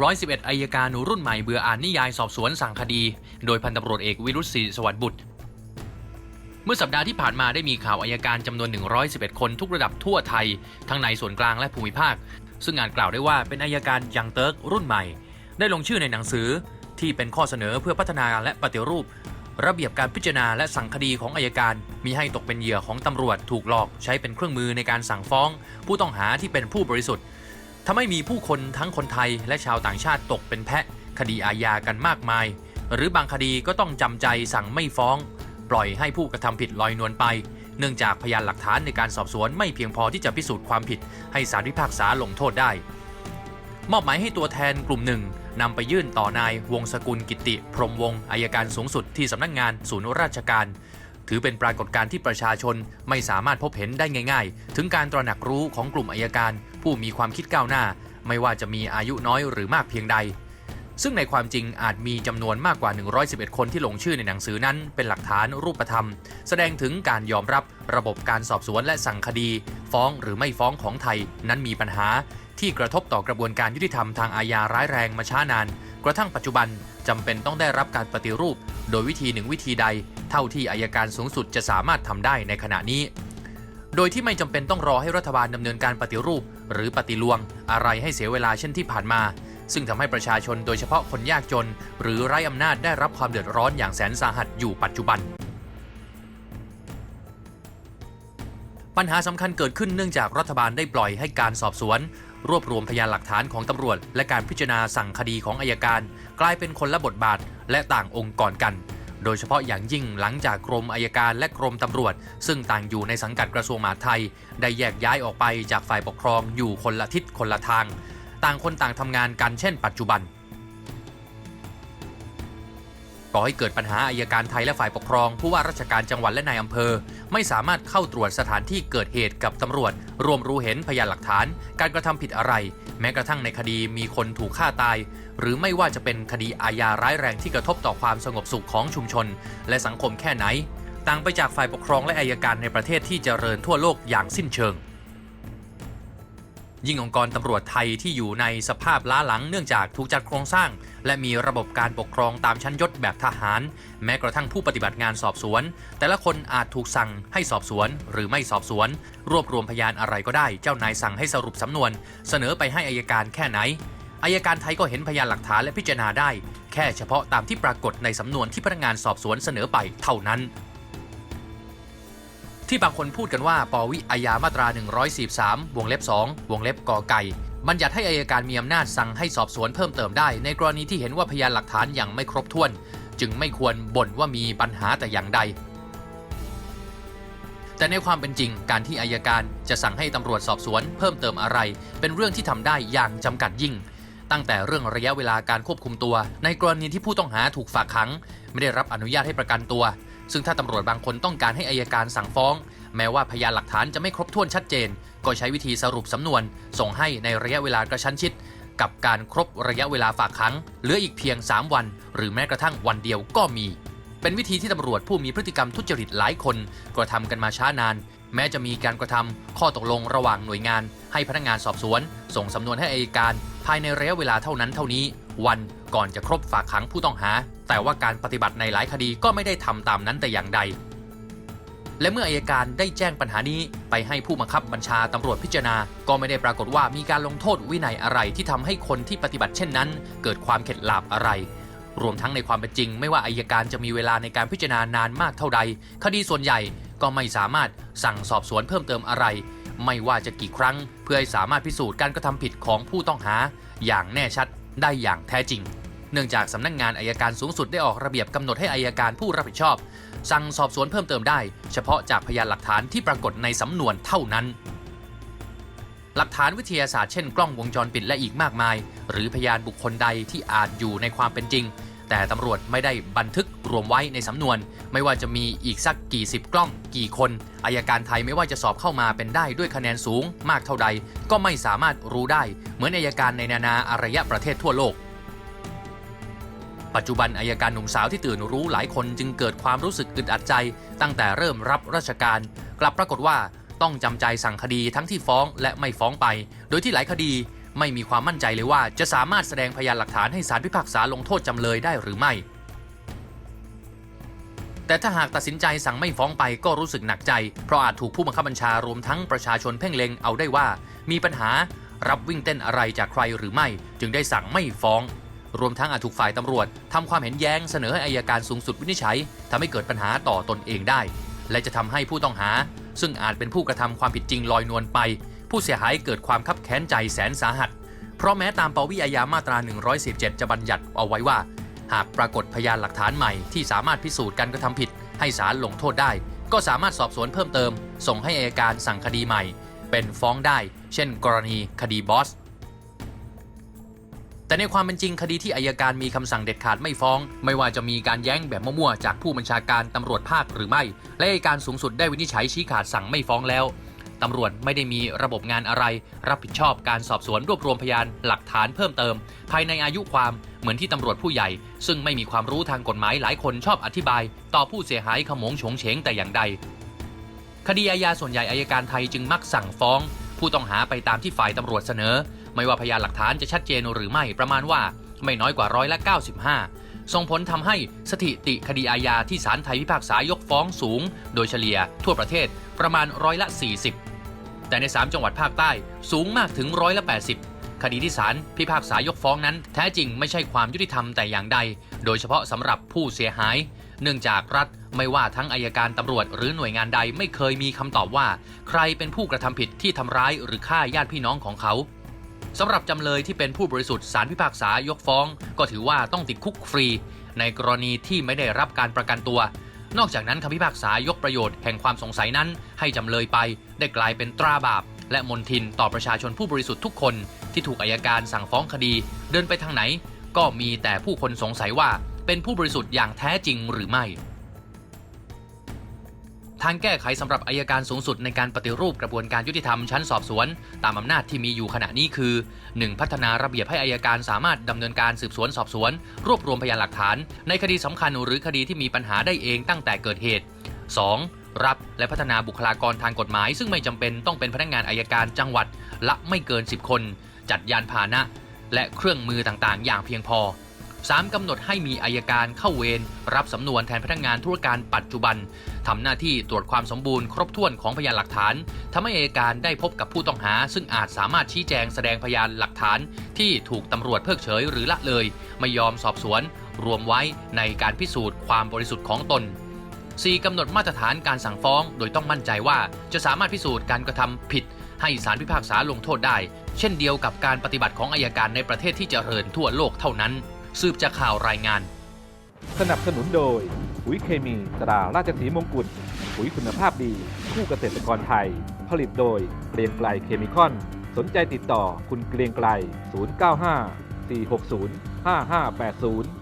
ร้อยสิบเอ็ดอายการรุ่นใหม่เบื่ออ่านนิยายสอบสวนสั่งคดี โดยพันตำรวจเอกวิรุษศรีสวัสดิ์บุตร เมื่อสัปดาห์ที่ผ่านมาได้มีข่าวอายการจำนวน 111 คนทุกระดับทั่วไทย ทั้งในส่วนกลางและภูมิภาค ซึ่งอาจกล่าวได้ว่าเป็นอายการยังเติร์กรุ่นใหม่ ได้ลงชื่อในหนังสือที่เป็นข้อเสนอเพื่อพัฒนาและปฏิรูป ระเบียบการพิจารณาและสั่งคดีของอายการมีให้ตกเป็นเหยื่อของตำรวจถูกหลอกใช้เป็นเครื่องมือในการสั่งฟ้อง ผู้ต้องหาที่เป็นผู้บริสุทธิ์ ทำให้มีผู้คนทั้งคนไทยและชาวต่างชาติตกเป็นแพะ คดีอาญากันมากมาย หรือบางคดีก็ต้องจำใจสั่งไม่ฟ้อง ปล่อยให้ผู้กระทำผิดลอยนวลไป เนื่องจากพยานหลักฐานในการสอบสวนไม่เพียงพอที่จะพิสูจน์ความผิด ให้ศาลพิพากษาลงโทษได้ มอบหมายให้ตัวแทนกลุ่มหนึ่งนำไปยื่นต่อนายวงศกุลกิติ พรหมวงศ์อายการสูงสุดที่สำนักงานศูนย์ราชการ ถือเป็นปรากฏการณ์ที่ประชาชนไม่สามารถพบเห็นได้ง่าย ๆ ถึงการตระหนักรู้ของกลุ่มอายการ ผู้มีความคิดก้าวหน้า ไม่ว่าจะมีอายุน้อยหรือมากเพียงใด ซึ่งในความจริงอาจมีจำนวนมากกว่า 111 คนที่ลงชื่อในหนังสือนั้น เป็นหลักฐานรูปธรรม แสดงถึงการยอมรับระบบการสอบสวนและสั่งคดี ฟ้องหรือไม่ฟ้องของไทยนั้นมีปัญหา ที่กระทบต่อกระบวนการยุติธรรมทางอาญาร้ายแรงมาช้านาน กระทั่งปัจจุบันจำเป็นต้องได้รับการปฏิรูป โดยวิธีหนึ่งวิธีใด เท่าที่อายการสูงสุดจะสามารถทำได้ในขณะนี้ โดยที่ไม่จำเป็นต้องรอให้รัฐบาลดำเนินการปฏิรูป หรือปฏิลวง อะไรให้เสียเวลาเช่นที่ผ่านมา ซึ่งทำให้ประชาชนโดยเฉพาะคนยากจน หรือไร้อำนาจได้รับความเดือดร้อนอย่างแสนสาหัสอยู่ปัจจุบันปัญหาสำคัญเกิดขึ้นเนื่องจากรัฐบาลได้ปล่อยให้การสอบสวน รวบรวมพยานหลักฐานของตำรวจ และการพิจารณาสั่งคดีของอายการ กลายเป็นคนละบทบาท และต่างองค์กรกัน โดยเฉพาะอย่างยิ่งหลังจากกรมอายการและกรมตำรวจ ซึ่งต่างอยู่ในสังกัดกระทรวงมหาดไทย ได้แยกย้ายออกไปจากฝ่ายปกครองอยู่คนละทิศคนละทาง ต่างคนต่างทำงานกันเช่น ปัจจุบัน ก่อให้เกิดปัญหาอายการไทยและฝ่ายปกครอง ผู้ว่าราชการจังหวัดและนายอำเภอ ไม่สามารถเข้าตรวจสถานที่เกิดเหตุกับตำรวจ รวมรู้เห็นพยานหลักฐาน การกระทำผิดอะไร แม้กระทั่งในคดีมีคนถูกฆ่าตาย หรือไม่ว่าจะเป็นคดีอาญาร้ายแรงที่กระทบต่อความสงบสุขของชุมชน และสังคมแค่ไหน ต่างไปจากฝ่ายปกครองและอายการในประเทศที่เจริญทั่วโลกอย่างสิ้นเชิง ยิ่งองค์กรตำรวจไทยที่อยู่ในสภาพล้าหลังเนื่องจากถูกจัดโครงสร้าง และมีระบบการปกครองตามชั้นยศแบบทหาร แม้กระทั่งผู้ปฏิบัติงานสอบสวน แต่ละคนอาจถูกสั่งให้สอบสวน หรือไม่สอบสวน รวบรวมพยานอะไรก็ได้ เจ้านายสั่งให้สรุปสำนวน เสนอไปให้อายการแค่ไหนอายการไทยก็เห็นพยานหลักฐานและพิจารณาได้ แค่เฉพาะตามที่ปรากฏในสำนวนที่พนักงานสอบสวนเสนอไปเท่านั้น ที่บางคนพูดกันว่าปวิอาญามาตรา 143 วงเล็บ 2 วงเล็บกอไก่บัญญัติให้อายการมีอำนาจสั่งให้สอบสวนเพิ่มเติมได้ ในกรณีที่เห็นว่าพยานหลักฐานยังไม่ครบถ้วน จึงไม่ควรบ่นว่ามีปัญหาแต่อย่างใด แต่ในความเป็นจริงการที่อายการจะสั่งให้ตำรวจสอบสวนเพิ่มเติมอะไร เป็นเรื่องที่ทำได้อย่างจำกัดยิ่ง ตั้งแต่เรื่องระยะเวลาการควบคุมตัว ในกรณีที่ผู้ต้องหาถูกฝากขัง ไม่ได้รับอนุญาตให้ประกันตัว ซึ่งถ้าตำรวจบางคนต้องการให้อายการสั่งฟ้อง แม้ว่าพยานหลักฐานจะไม่ครบถ้วนชัดเจน ก็ใช้วิธีสรุปสำนวน ส่งให้ในระยะเวลากระชั้นชิด กับการครบระยะเวลาฝากขังเหลืออีกเพียง 3 วัน หรือแม้กระทั่งวันเดียวก็มี เป็นวิธีที่ตำรวจผู้มีพฤติกรรมทุจริตหลายคนกระทำกันมาช้านาน แม้จะมีการกระทำข้อตกลงระหว่างหน่วยงาน ให้พนักงานสอบสวน ส่งสำนวนให้อายการ ภายในระยะเวลาเท่านั้นเท่านี้ วัน ก่อนจะครบฝากขังผู้ต้องหา แต่ว่าการปฏิบัติในหลายคดีก็ไม่ได้ทำตามนั้นแต่อย่างใด และเมื่ออายการได้แจ้งปัญหานี้ไปให้ผู้บังคับบัญชาตำรวจพิจารณา ก็ไม่ได้ปรากฏว่ามีการลงโทษวินัยอะไรที่ทำให้คนที่ปฏิบัติเช่นนั้น เกิดความเข็ดหลาบอะไรรวมทั้งในความเป็นจริง ไม่ว่าอายการจะมีเวลาในการพิจารณานานมากเท่าใด คดีส่วนใหญ่ก็ไม่สามารถสั่งสอบสวนเพิ่มเติมอะไร ไม่ว่าจะกี่ครั้ง เพื่อให้สามารถพิสูจน์การกระทำผิดของผู้ต้องหา อย่างแน่ชัดได้อย่างแท้จริง เนื่องจากสำนักงงานอายการสูงสุดได้ออกระเบียบกำหนดให้อายการผู้รับผิดชอบ สั่งสอบสวนเพิ่มเติมได้ เฉพาะจากพยานหลักฐานที่ปรากฏในสำนวนเท่านั้น หลักฐานวิทยาศาสตร์เช่นกล้องวงจรปิดและอีกมากมาย หรือพยานบุคคลใดที่อาจอยู่ในความเป็นจริง แต่ตำรวจไม่ได้บันทึกรวมไว้ในสำนวน ไม่ว่าจะมีอีกสักกี่สิบกล้อง กี่คนอายการไทยไม่ว่าจะสอบเข้ามาเป็นได้ด้วยคะแนนสูง มากเท่าใด ก็ไม่สามารถรู้ได้ เหมือนอายการในนานาอารยประเทศทั่วโลก ปัจจุบันอายการหนุ่มสาวที่ตื่นรู้หลายคนจึงเกิดความรู้สึกอึดอัดใจ ตั้งแต่เริ่มรับราชการ กลับปรากฏว่าต้องจำใจสั่งคดีทั้งที่ฟ้องและไม่ฟ้องไป โดยที่หลายคดีไม่มีความมั่นใจเลยว่า จะสามารถแสดงพยานหลักฐานให้ศาลพิพากษาลงโทษจำเลยได้หรือไม่ แต่ถ้าหากตัดสินใจสั่งไม่ฟ้องไปก็รู้สึกหนักใจ เพราะอาจถูกผู้บังคับบัญชารวมทั้งประชาชนเพ่งเล็งเอาได้ว่า มีปัญหารับวิ่งเต้นอะไรจากใครหรือไม่ จึงได้สั่งไม่ฟ้อง รวมทั้งอาจถูกฝ่ายตำรวจทำความเห็นแย้งเสนอให้อายการสูงสุดวินิจฉัยทำให้เกิดปัญหาต่อตนเองได้ และจะทำให้ผู้ต้องหา ซึ่งอาจเป็นผู้กระทำความผิดจริงลอยนวลไป ผู้เสียหายเกิดความคับแค้นใจแสนสาหัส เพราะแม้ตามปวิอาญามาตรา 117 จะบัญญัติเอาไว้ว่า หากปรากฏพยานหลักฐานใหม่ที่สามารถพิสูจน์การกระทำผิด ให้ศาลลงโทษได้ ก็สามารถสอบสวนเพิ่มเติม ส่งให้อัยการสั่งคดีใหม่ เป็นฟ้องได้ เช่น กรณีคดีบอส แต่ในความเป็นจริงคดีที่อายการมีคำสั่งเด็ดขาดไม่ฟ้อง ไม่ว่าจะมีการแย้งแบบมั่วๆจากผู้บัญชาการตำรวจภาคหรือไม่ และอัยการสูงสุดได้วินิจฉัยชี้ขาดสั่งไม่ฟ้องแล้วตำรวจไม่ได้มีระบบงานอะไร รับผิดชอบการสอบสวนรวบรวมพยานหลักฐานเพิ่มเติม ภายในอายุความเหมือนที่ตำรวจผู้ใหญ่ ซึ่งไม่มีความรู้ทางกฎหมายหลายคนชอบอธิบาย ต่อผู้เสียหายขโมงฉงเฉงแต่อย่างใด คดีอาญาส่วนใหญ่อายการไทยจึงมักสั่งฟ้อง ผู้ต้องหาไปตามที่ฝ่ายตำรวจเสนอ ไม่ว่าพยานหลักฐานจะชัดเจนหรือไม่ประมาณว่าไม่น้อยกว่าร้อยละ 95 ส่งผลทำให้สถิติคดีอาญาที่ศาลไทยพิพากษายกฟ้องสูง โดยเฉลี่ยทั่วประเทศประมาณร้อยละ 40 แต่ใน 3 จังหวัดภาคใต้สูงมากถึงร้อยละ 80 คดีที่ศาลพิพากษายกฟ้องนั้น แท้จริงไม่ใช่ความยุติธรรมแต่อย่างใด โดยเฉพาะสำหรับผู้เสียหาย เนื่องจากรัฐไม่ว่าทั้งอายการตำรวจหรือหน่วยงานใดไม่เคยมีคำตอบว่า ใครเป็นผู้กระทำผิดที่ทำร้ายหรือฆ่าญาติพี่น้องของเขา สำหรับจำเลยที่เป็นผู้บริสุทธิ์ศาลพิพากษายกฟ้อง ก็ถือว่าต้องติดคุกฟรี ในกรณีที่ไม่ได้รับการประกันตัว นอกจากนั้นคำพิพากษายกประโยชน์แห่งความสงสัยนั้น ให้จำเลยไปได้กลายเป็นตราบาป และมนทินต่อประชาชนผู้บริสุทธิ์ทุกคน ที่ถูกอายการสั่งฟ้องคดี เดินไปทางไหน ก็มีแต่ผู้คนสงสัยว่าเป็นผู้บริสุทธิ์อย่างแท้จริงหรือไม่ ทางแก้ไขสำหรับอายการสูงสุดในการปฏิรูปกระบวนการยุติธรรมชั้นสอบสวน ตามอำนาจที่มีอยู่ขณะนี้คือ 1. พัฒนาระเบียบให้อายการสามารถดำเนินการสืบสวนสอบสวน รวบรวมพยานหลักฐาน ในคดีสำคัญหรือคดีที่มีปัญหาได้เองตั้งแต่เกิดเหตุ 2. รับและพัฒนาบุคลากรทางกฎหมาย ซึ่งไม่จำเป็นต้องเป็นพนักงานอายการจังหวัดละไม่เกิน 10 คน จัดยานพาหนะ และเครื่องมือต่างๆ อย่างเพียงพอ 3. กำหนดให้มีอายการเข้าเวรรับสำนวนแทนพนักงานธุรการปัจจุบันทำหน้าที่ตรวจความสมบูรณ์ครบถ้วนของพยานหลักฐานทำให้อายการได้พบกับผู้ต้องหา ซึ่งอาจสามารถชี้แจงแสดงพยานหลักฐาน ที่ถูกตำรวจเพิกเฉยหรือละเลย ไม่ยอมสอบสวน รวมไว้ในการพิสูจน์ความบริสุทธิ์ของตน 4. กำหนดมาตรฐานการสั่งฟ้อง โดยต้องมั่นใจว่าจะสามารถพิสูจน์การกระทำผิด ให้ศาลพิพากษาลงโทษได้ เช่นเดียวกับการปฏิบัติของอายการในประเทศที่เจริญทั่วโลกเท่านั้น สืบจากข่าวรายงาน สนับสนุนโดยปุ๋ยเคมีตราราชสีมงกุฎปุ๋ยคุณภาพดี คู่เกษตรกรไทย ผลิตโดยเกรียงไกลเคมีคอน สนใจติดต่อคุณเกรียงไกล 095 460 5580